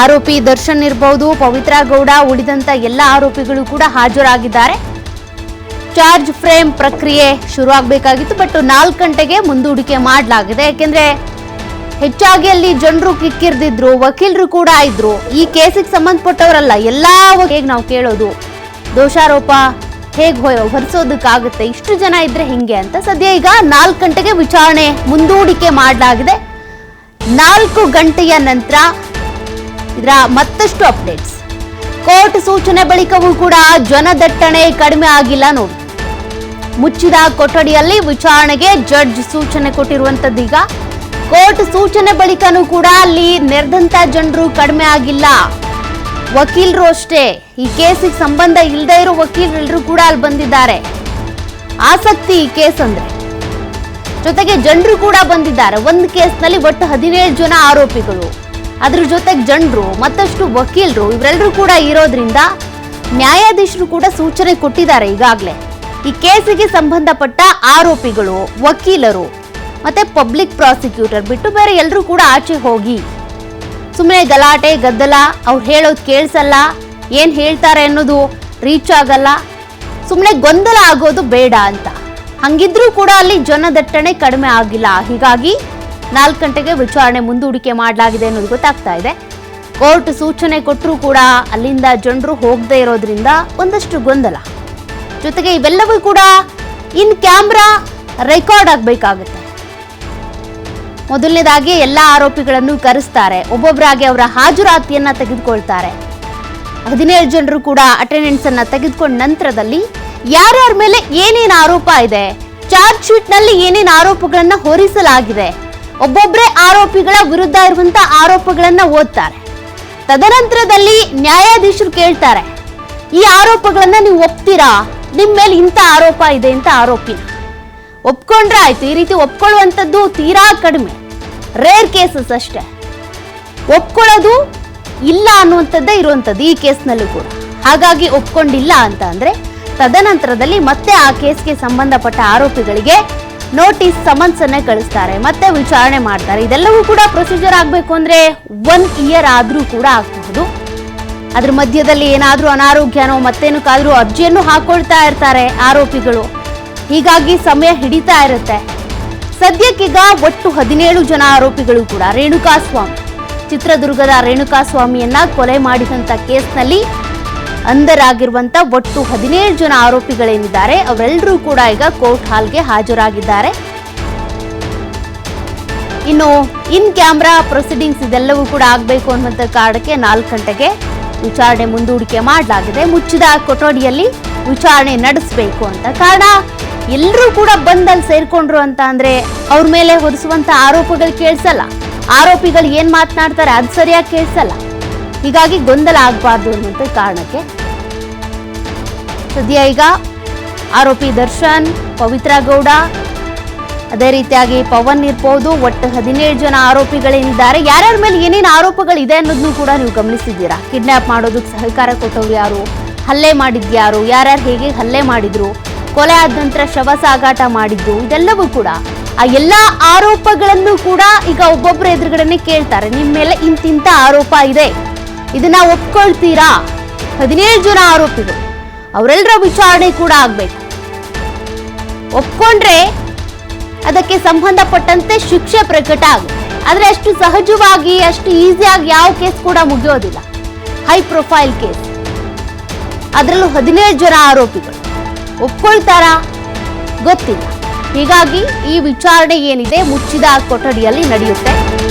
ಆರೋಪಿ ದರ್ಶನ್ ಇರಬಹುದು ಪವಿತ್ರ ಗೌಡ ಉಳಿದಂತ ಎಲ್ಲ ಆರೋಪಿಗಳು ಕೂಡ ಹಾಜರಾಗಿದ್ದಾರೆ. ಚಾರ್ಜ್ ಫ್ರೇಮ್ ಪ್ರಕ್ರಿಯೆ ಶುರುವಾಗಬೇಕಾಗಿತ್ತು, ಬಟ್ ನಾಲ್ಕು ಗಂಟೆಗೆ ಮುಂದೂಡಿಕೆ ಮಾಡಲಾಗಿದೆ. ಯಾಕೆಂದ್ರೆ ಹೆಚ್ಚಾಗಿ ಅಲ್ಲಿ ಜನರು ಕಿಕ್ಕಿರ್ದಿದ್ರು, ವಕೀಲರು ಕೂಡ ಇದ್ರು. ಈ ಕೇಸಿಗೆ ಸಂಬಂಧಪಟ್ಟವರಲ್ಲ, ಎಲ್ಲಾ ಹೇಗೆ ನಾವು ಕೇಳೋದು? ದೋಷಾರೋಪ ಹೇಗೆ ಹೊರಿಸೋದಕ್ಕಾಗುತ್ತೆ? ಇಷ್ಟು ಜನ ಇದ್ರೆ ಹಿಂಗೆ ಅಂತ ಸದ್ಯ ಈಗ ನಾಲ್ಕು ಗಂಟೆಗೆ ವಿಚಾರಣೆ ಮುಂದೂಡಿಕೆ ಮಾಡಲಾಗಿದೆ. ನಾಲ್ಕು ಗಂಟೆಯ ನಂತರ ಇದರ ಮತ್ತಷ್ಟು ಅಪ್ಡೇಟ್ಸ್ ಕೋರ್ಟ್ ಸೂಚನೆ ಬಳಿಕವೂ ಕೂಡ ಜನದಟ್ಟಣೆ ಕಡಿಮೆ ಆಗಿಲ್ಲ ನೋಡಿ. ಮುಚ್ಚಿದ ಕೊಠಡಿಯಲ್ಲಿ ವಿಚಾರಣೆಗೆ ಜಡ್ಜ್ ಸೂಚನೆ ಕೊಟ್ಟಿರುವಂತದ್ದೀಗ ಕೋರ್ಟ್ ಸೂಚನೆ ಬಳಿಕನೂ ಕೂಡ ಅಲ್ಲಿ ನೆರೆದಂತ ಜನರು ಕಡಿಮೆ ಆಗಿಲ್ಲ. ವಕೀಲರು ಅಷ್ಟೇ. ಈ ಕೇಸಿಗೆ ಸಂಬಂಧ ಇಲ್ಲದೇ ಇರೋ ವಕೀಲರೆಲ್ಲರೂ ಕೂಡ ಅಲ್ಲಿ ಬಂದಿದ್ದಾರೆ. ಆಸಕ್ತಿ ಈ ಕೇಸ್ ಅಂದ್ರೆ. ಜೊತೆಗೆ ಜನರು ಕೂಡ ಬಂದಿದ್ದಾರೆ. ಒಂದು ಕೇಸ್ನಲ್ಲಿ ಒಟ್ಟು ಹದಿನೇಳು ಜನ ಆರೋಪಿಗಳು. ಅದ್ರ ಜೊತೆಗೆ ಜನರು, ಮತ್ತಷ್ಟು ವಕೀಲರು ಇವರೆಲ್ಲರೂ ಕೂಡ ಇರೋದ್ರಿಂದ ನ್ಯಾಯಾಧೀಶರು ಕೂಡ ಸೂಚನೆ ಕೊಟ್ಟಿದ್ದಾರೆ ಈಗಾಗಲೇ. ಈ ಕೇಸಿಗೆ ಸಂಬಂಧಪಟ್ಟ ಆರೋಪಿಗಳು, ವಕೀಲರು, ಮತ್ತೆ ಪಬ್ಲಿಕ್ ಪ್ರಾಸಿಕ್ಯೂಟರ್ ಬಿಟ್ಟು ಬೇರೆ ಎಲ್ಲರೂ ಕೂಡ ಆಚೆ ಹೋಗಿ. ಸುಮ್ಮನೆ ಗಲಾಟೆ, ಗದ್ದಲ, ಅವ್ರು ಹೇಳೋದು ಕೇಳಿಸಲ್ಲ, ಏನು ಹೇಳ್ತಾರೆ ಅನ್ನೋದು ರೀಚ್ ಆಗಲ್ಲ. ಸುಮ್ಮನೆ ಗೊಂದಲ ಆಗೋದು ಬೇಡ ಅಂತ. ಹಂಗಿದ್ರೂ ಕೂಡ ಅಲ್ಲಿ ಜನದಟ್ಟಣೆ ಕಡಿಮೆ ಆಗಿಲ್ಲ. ಹೀಗಾಗಿ ನಾಲ್ಕು ಗಂಟೆಗೆ ವಿಚಾರಣೆ ಮುಂದೂಡಿಕೆ ಮಾಡಲಾಗಿದೆ ಅನ್ನೋದು ಗೊತ್ತಾಗ್ತಾ ಇದೆ. ಕೋರ್ಟ್ ಸೂಚನೆ ಕೊಟ್ಟರೂ ಕೂಡ ಅಲ್ಲಿಂದ ಜನರು ಹೋಗದೇ ಇರೋದ್ರಿಂದ ಒಂದಷ್ಟು ಗೊಂದಲ. ಜೊತೆಗೆ ಇವೆಲ್ಲವೂ ಕೂಡ ಇನ್ ಕ್ಯಾಮ್ರಾ ರೆಕಾರ್ಡ್ ಆಗಬೇಕಾಗುತ್ತೆ. ಮೊದಲನೇದಾಗಿ ಎಲ್ಲ ಆರೋಪಿಗಳನ್ನು ಕರೆಸ್ತಾರೆ. ಒಬ್ಬೊಬ್ಬರಾಗಿ ಅವರ ಹಾಜರಾತಿಯನ್ನ ತೆಗೆದುಕೊಳ್ತಾರೆ. ಹದಿನೇಳು ಜನರು ಕೂಡ ಅಟೆಂಡೆನ್ಸ್ ಅನ್ನ ತೆಗೆದುಕೊಂಡ ನಂತರದಲ್ಲಿ ಯಾರ್ಯಾರ ಮೇಲೆ ಏನೇನು ಆರೋಪ ಇದೆ, ಚಾರ್ಜ್ ಶೀಟ್ನಲ್ಲಿ ಏನೇನು ಆರೋಪಗಳನ್ನ ಹೊರಿಸಲಾಗಿದೆ ಒಬ್ಬೊಬ್ಬರೇ ಆರೋಪಿಗಳ ವಿರುದ್ಧ ಇರುವಂತ ಆರೋಪಗಳನ್ನ ಓದ್ತಾರೆ. ತದನಂತರದಲ್ಲಿ ನ್ಯಾಯಾಧೀಶರು ಕೇಳ್ತಾರೆ, ಈ ಆರೋಪಗಳನ್ನ ನೀವು ಒಪ್ತೀರಾ? ನಿಮ್ ಮೇಲೆ ಇಂಥ ಆರೋಪ ಇದೆ ಅಂತ ಆರೋಪಿನ. ಒಪ್ಕೊಂಡ್ರೆ ಆಯ್ತು, ಈ ರೀತಿ ಒಪ್ಕೊಳ್ಳುವಂಥದ್ದು ತೀರಾ ಕಡಿಮೆ. ರೇರ್ ಕೇಸಸ್ ಅಷ್ಟೇ. ಒಪ್ಕೊಳ್ಳೋದು ಇಲ್ಲ ಅನ್ನುವಂಥದ್ದೇ ಇರುವಂಥದ್ದು ಈ ಕೇಸ್ನಲ್ಲೂ ಕೂಡ. ಹಾಗಾಗಿ ಒಪ್ಕೊಂಡಿಲ್ಲ ಅಂತ ಅಂದ್ರೆ ತದನಂತರದಲ್ಲಿ ಮತ್ತೆ ಆ ಕೇಸ್ಗೆ ಸಂಬಂಧಪಟ್ಟ ಆರೋಪಿಗಳಿಗೆ ನೋಟಿಸ್ ಸಮನ್ಸ್ ಅನ್ನೇ ಕಳಿಸ್ತಾರೆ, ಮತ್ತೆ ವಿಚಾರಣೆ ಮಾಡ್ತಾರೆ. ಇದೆಲ್ಲವೂ ಕೂಡ ಪ್ರೊಸೀಜರ್ ಆಗಬೇಕು ಅಂದ್ರೆ ಒನ್ ಇಯರ್ ಆದ್ರೂ ಕೂಡ ಆಗಬಹುದು. ಅದ್ರ ಮಧ್ಯದಲ್ಲಿ ಏನಾದ್ರೂ ಅನಾರೋಗ್ಯನೋ, ಮತ್ತೇನಕ್ಕಾದ್ರೂ ಅರ್ಜಿಯನ್ನು ಹಾಕೊಳ್ತಾ ಇರ್ತಾರೆ ಆರೋಪಿಗಳು. ಹೀಗಾಗಿ ಸಮಯ ಹಿಡಿತಾ ಇರುತ್ತೆ. ಸದ್ಯಕ್ಕೀಗ ಒಟ್ಟು ಹದಿನೇಳು ಜನ ಆರೋಪಿಗಳು ಕೂಡ ರೇಣುಕಾ ಸ್ವಾಮಿ ಚಿತ್ರದುರ್ಗದ ರೇಣುಕಾ ಸ್ವಾಮಿಯನ್ನ ಕೊಲೆ ಮಾಡಿದಂತ ಕೇಸ್ನಲ್ಲಿ ಅಂಧರಾಗಿರುವಂತ ಒಟ್ಟು ಹದಿನೇಳು ಜನ ಆರೋಪಿಗಳೇನಿದ್ದಾರೆ, ಅವರೆಲ್ಲರೂ ಕೂಡ ಈಗ ಕೋರ್ಟ್ ಹಾಲ್ಗೆ ಹಾಜರಾಗಿದ್ದಾರೆ. ಇನ್ನು ಇನ್ ಕ್ಯಾಮ್ರಾ ಪ್ರೊಸೀಡಿಂಗ್ಸ್ ಇದೆಲ್ಲವೂ ಕೂಡ ಆಗಬೇಕು ಅನ್ನುವಂಥ ಕಾರಣಕ್ಕೆ ನಾಲ್ಕು ಗಂಟೆಗೆ ವಿಚಾರಣೆ ಮುಂದೂಡಿಕೆ ಮಾಡಲಾಗಿದೆ. ಮುಚ್ಚಿದ ಕೊಠಡಿಯಲ್ಲಿ ವಿಚಾರಣೆ ನಡೆಸಬೇಕು ಅಂತ ಕಾರಣ ಎಲ್ಲರೂ ಕೂಡ ಬಂದಲ್ಲಿ ಸೇರ್ಕೊಂಡ್ರು ಅಂತ ಅಂದ್ರೆ ಅವ್ರ ಮೇಲೆ ಹೊರಿಸುವಂತ ಆರೋಪಗಳು ಕೇಳಿಸಲ್ಲ. ಆರೋಪಿಗಳು ಏನ್ ಮಾತನಾಡ್ತಾರೆ ಅದು ಸರಿಯಾಗಿ ಕೇಳಿಸಲ್ಲ. ಹೀಗಾಗಿ ಗೊಂದಲ ಆಗಬಾರ್ದು ಅನ್ನುವಂಥ ಕಾರಣಕ್ಕೆ. ಸದ್ಯ ಈಗ ಆರೋಪಿ ದರ್ಶನ್, ಪವಿತ್ರ ಗೌಡ, ಅದೇ ರೀತಿಯಾಗಿ ಪವನ್ ಇರ್ಬೋದು, ಒಟ್ಟು ಹದಿನೇಳು ಜನ ಆರೋಪಿಗಳೇನಿದ್ದಾರೆ ಯಾರ್ಯಾರ ಮೇಲೆ ಏನೇನು ಆರೋಪಗಳಿದೆ ಅನ್ನೋದನ್ನು ಕೂಡ ನೀವು ಗಮನಿಸಿದ್ದೀರಾ? ಕಿಡ್ನ್ಯಾಪ್ ಮಾಡೋದಕ್ಕೆ ಸಹಕಾರ ಕೊಟ್ಟವ್ರು ಯಾರು? ಹಲ್ಲೆ ಮಾಡಿದ್ಯಾರು ಯಾರ್ಯಾರು ಹೇಗೆ ಹಲ್ಲೆ ಮಾಡಿದ್ರು? ಕೊಲೆ ಆದ ನಂತರ ಶವ ಸಾಗಾಟ ಮಾಡಿದ್ದು? ಇದೆಲ್ಲವೂ ಕೂಡ ಆ ಎಲ್ಲ ಆರೋಪಗಳನ್ನು ಕೂಡ ಈಗ ಒಬ್ಬೊಬ್ಬರ ಎದುರುಗಡೆನೆ ಕೇಳ್ತಾರೆ. ನಿಮ್ಮ ಮೇಲೆ ಇಂತಿಂತ ಆರೋಪ ಇದೆ. ಇದನ್ನ ಒಪ್ಕೊಳ್ತೀರಾ? ಹದಿನೇಳು ಜನ ಆರೋಪಿಗಳು. ಅವರೆಲ್ಲರ ವಿಚಾರಣೆ ಕೂಡ ಆಗ್ಬೇಕು. ಒಪ್ಕೊಂಡ್ರೆ ಅದಕ್ಕೆ ಸಂಬಂಧಪಟ್ಟಂತೆ ಶಿಕ್ಷೆ ಪ್ರಕಟ ಆಗುತ್ತೆ. ಆದ್ರೆ ಅಷ್ಟು ಸಹಜವಾಗಿ, ಅಷ್ಟು ಈಸಿಯಾಗಿ ಯಾವ ಕೇಸ್ ಕೂಡ ಮುಗಿಯೋದಿಲ್ಲ. ಹೈ ಪ್ರೊಫೈಲ್ ಕೇಸ್ ಅದರಲ್ಲೂ ಹದಿನೇಳು ಜನ ಆರೋಪಿಗಳು. ಒಪ್ಕೊಳ್ತಾರಾ? ಗೊತ್ತಿಲ್ಲ. ಹೀಗಾಗಿ ಈ ವಿಚಾರಣೆ ಏನಿದೆ ಮುಚ್ಚಿದ ಕೊಠಡಿಯಲ್ಲಿ ನಡೆಯುತ್ತೆ.